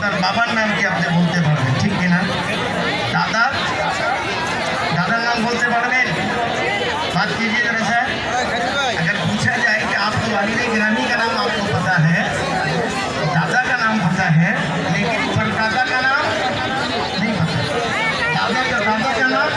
তার বাবার নাম কি আপনি বলতে পারবেন? ঠিক কিনা? দাদা? দাদার নাম বলতে পারবেন? बात कीजिए जरा सर अगर पूछा जाए कि आपको वाली ग्रामी का नाम आपको पता है दादा का नाम पता है लेकिन परदादा का नाम नहीं पता दादा का दादा का नाम